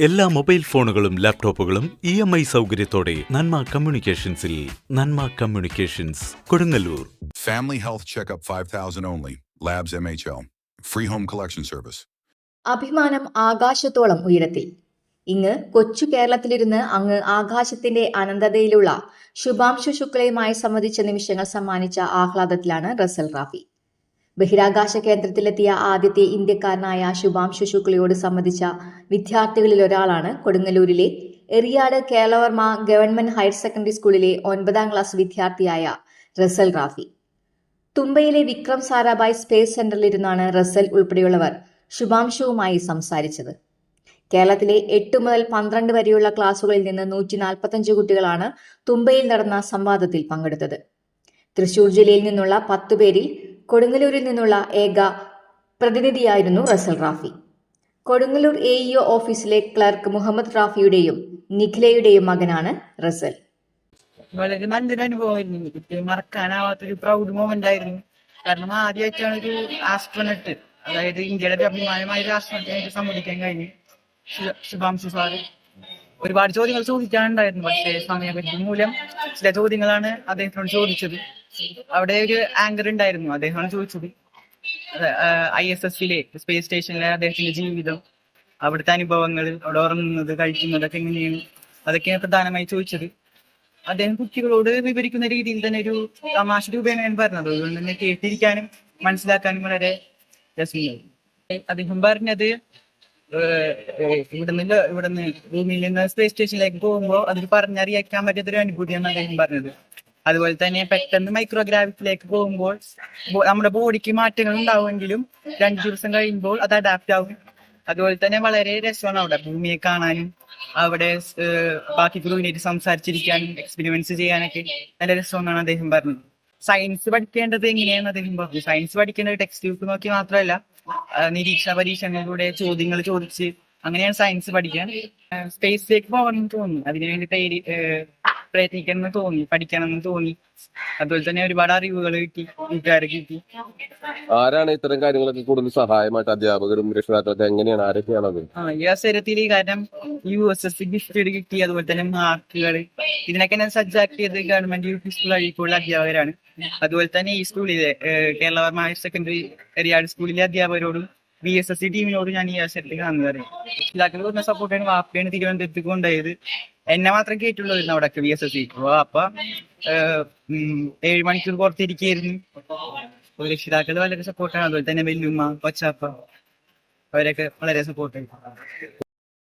എല്ലാ മൊബൈൽ ഫോണുകളും ലാപ്ടോപ്പുകളും ഇ എം ഐ സൗകര്യത്തോടെ നന്മ കമ്മ്യൂണിക്കേഷൻസിൽ Nanma communications Kodungallur. Family health checkup 5000 labs Labs MHL. Free home collection service അഭിമാനം ആകാശത്തോളം ഉയരത്തിൽ. ഇങ്ങ് കൊച്ചു കേരളത്തിലിരുന്ന് അങ്ങ് ആകാശത്തിന്റെ അനന്തതയിലുള്ള ശുഭാംശു ശുക്ലയുമായി സംബന്ധിച്ച നിമിഷങ്ങൾ സമ്മാനിച്ച ആഹ്ലാദത്തിലാണ് റസൽ റാഫി. ബഹിരാകാശ കേന്ദ്രത്തിലെത്തിയ ആദ്യത്തെ ഇന്ത്യക്കാരനായ ശുഭാംശു ശുക്ലയോട് സംബന്ധിച്ച വിദ്യാർത്ഥികളിൽ ഒരാളാണ് കൊടുങ്ങല്ലൂരിലെ Eriyad Kelavarma government higher secondary സ്കൂളിലെ ഒൻപതാം ക്ലാസ് വിദ്യാർത്ഥിയായ റസൽ റാഫി. തുമ്പയിലെ വിക്രം സാരാഭായ് സ്പേസ് സെന്ററിലിരുന്നാണ് റസൽ ഉൾപ്പെടെയുള്ളവർ ശുഭാംശുവുമായി സംസാരിച്ചത്. കേരളത്തിലെ എട്ട് മുതൽ പന്ത്രണ്ട് വരെയുള്ള ക്ലാസുകളിൽ നിന്ന് നൂറ്റി നാൽപ്പത്തഞ്ച് കുട്ടികളാണ് തുമ്പയിൽ നടന്ന സംവാദത്തിൽ പങ്കെടുത്തത്. തൃശൂർ ജില്ലയിൽ നിന്നുള്ള പത്ത് പേരിൽ കൊടുങ്ങല്ലൂരിൽ നിന്നുള്ള ഏക പ്രതിനിധിയായിരുന്നു റസൽ റാഫി. കൊടുങ്ങല്ലൂർ എ ഇഒ ഓഫീസിലെ ക്ലർക്ക് മുഹമ്മദ് റാഫിയുടെയും നിഖിലയുടെയും മകനാണ് റസൽ. വളരെ നല്ലൊരു മറക്കാനാവാത്ത മറക്കാനാവാത്തൊരു പ്രൗഡ് മൊമെന്റ് ആയിരുന്നു. കാരണം ആദ്യമായിട്ടാണ് ഒരു ആസ്ട്രോനട്ട് അതായത് ഇന്ത്യയുടെ ഒരു അഭിമാനമായ ഒരു ആസ്ട്രോനട്ടിനെ സംബന്ധിക്കാൻ കഴിഞ്ഞു. ശുഭാംശു സാറ്. ഒരുപാട് ചോദ്യങ്ങൾ ചോദിക്കാനുണ്ടായിരുന്നു. പക്ഷേ സമയപരിധി മൂലം ചില ചോദ്യങ്ങളാണ് അദ്ദേഹത്തിനോട് ചോദിച്ചത്. അവിടെ ഒരു ആങ്കർ ഉണ്ടായിരുന്നു. അദ്ദേഹമാണ് ചോദിച്ചത്. ഐ എസ് എസിലെ സ്പേസ് സ്റ്റേഷനിലെ അദ്ദേഹത്തിന്റെ ജീവിതം അവിടുത്തെ അനുഭവങ്ങൾ അവിടെ ഉറങ്ങുന്നത് കഴിക്കുന്നതൊക്കെ എങ്ങനെയാണ്? അതൊക്കെയാണ് പ്രധാനമായി ചോദിച്ചത്. അദ്ദേഹം കുട്ടികളോട് വിവരിക്കുന്ന രീതിയിൽ തന്നെ ഒരു തമാശ രൂപേണയാണ് പറഞ്ഞത്. അതുകൊണ്ട് തന്നെ കേട്ടിരിക്കാനും മനസ്സിലാക്കാനും വളരെ രസമുണ്ടായിരുന്നു. അദ്ദേഹം പറഞ്ഞത് ഇവിടുന്ന് ഇവിടുന്ന് ഭൂമിയിൽ നിന്ന് സ്പേസ് സ്റ്റേഷനിലേക്ക് പോകുമ്പോൾ അതിൽ പറഞ്ഞറിയിക്കാൻ പറ്റാത്തൊരു അനുഭൂതിയാണ് അദ്ദേഹം പറഞ്ഞത്. അതുപോലെ തന്നെ പെട്ടെന്ന് മൈക്രോഗ്രാഫിലേക്ക് പോകുമ്പോൾ നമ്മുടെ ബോഡിക്ക് മാറ്റങ്ങൾ ഉണ്ടാവുമെങ്കിലും രണ്ടു ദിവസം കഴിയുമ്പോൾ അത് അഡാപ്റ്റ് ആവും. അതുപോലെ തന്നെ വളരെ രസമാണ് അവിടെ ഭൂമിയെ കാണാനും അവിടെ ബാക്കി ക്രൂവിനായിട്ട് സംസാരിച്ചിരിക്കാനും എക്സ്പെരിമെന്റ്സ് ചെയ്യാനൊക്കെ നല്ല രസമെന്നാണ് അദ്ദേഹം പറഞ്ഞത്. സയൻസ് പഠിക്കേണ്ടത് എങ്ങനെയാണ് അദ്ദേഹം പറഞ്ഞു സയൻസ് പഠിക്കേണ്ടത് ടെക്സ്റ്റ് ബുക്ക് നോക്കി മാത്രമല്ല നിരീക്ഷണ പരീക്ഷണങ്ങളിലൂടെ ചോദ്യങ്ങൾ ചോദിച്ച് അങ്ങനെയാണ് സയൻസ് പഠിക്കാൻ സ്പേസിലേക്ക് പോകണം എന്ന് അതിനു ഏഹ്, പ്രയത്നിക്കണം എന്ന് തോന്നി പഠിക്കണം എന്ന് തോന്നി. അതുപോലെ തന്നെ ഒരുപാട് അറിവുകൾ കിട്ടി കൂട്ടുകാർ കിട്ടി. ആരാണ് ഇത്തരം കാര്യങ്ങളൊക്കെ കൂടുതൽ സഹായമായിട്ട് അധ്യാപകരും രക്ഷിതാക്കളൊക്കെ എങ്ങനെയാണ് ആരൊക്കെയാണത് ആ ഈ അവസരത്തിൽ കാരണം യു എസ് എസ് ഗിഫ്റ്റ് കിട്ടി അതുപോലെ തന്നെ മാർക്കുകൾ ഇതിനൊക്കെ ഞാൻ സജ്ജാക്കിയത് ഗവൺമെന്റ് യു പി സ്കൂൾ അഴീക്കുള്ള അധ്യാപകരാണ്. അതുപോലെ തന്നെ ഈ സ്കൂളിലെ കേരളവർമ്മ കേരള വർമ്മ ഹയർ സെക്കൻഡറി എറിയാട് സ്കൂളിലെ അധ്യാപകരോടും ബി എസ് എസ് സി ടീമിനോട് ഞാൻ ഈ അവസരത്തിൽ കാണുന്നത് രക്ഷിതാക്കൾ കൊടുക്കുന്ന സപ്പോർട്ടാണ് വാപ്പയാണ് തിരുവനന്തപുരത്തേക്ക് കൊണ്ടുപോയത്. എന്നെ മാത്രം കേട്ടുള്ളൂ അവിടെ വി എസ് എസ് സി അപ്പൊ ഏഴ് മണിക്കൂർ പുറത്തിരിക്കായിരുന്നു രക്ഷിതാക്കൾ വളരെ സപ്പോർട്ടാണ് അതുപോലെ തന്നെ വെല്ലുമ്മ കൊച്ചാപ്പ അവരൊക്കെ വളരെ സപ്പോർട്ടായി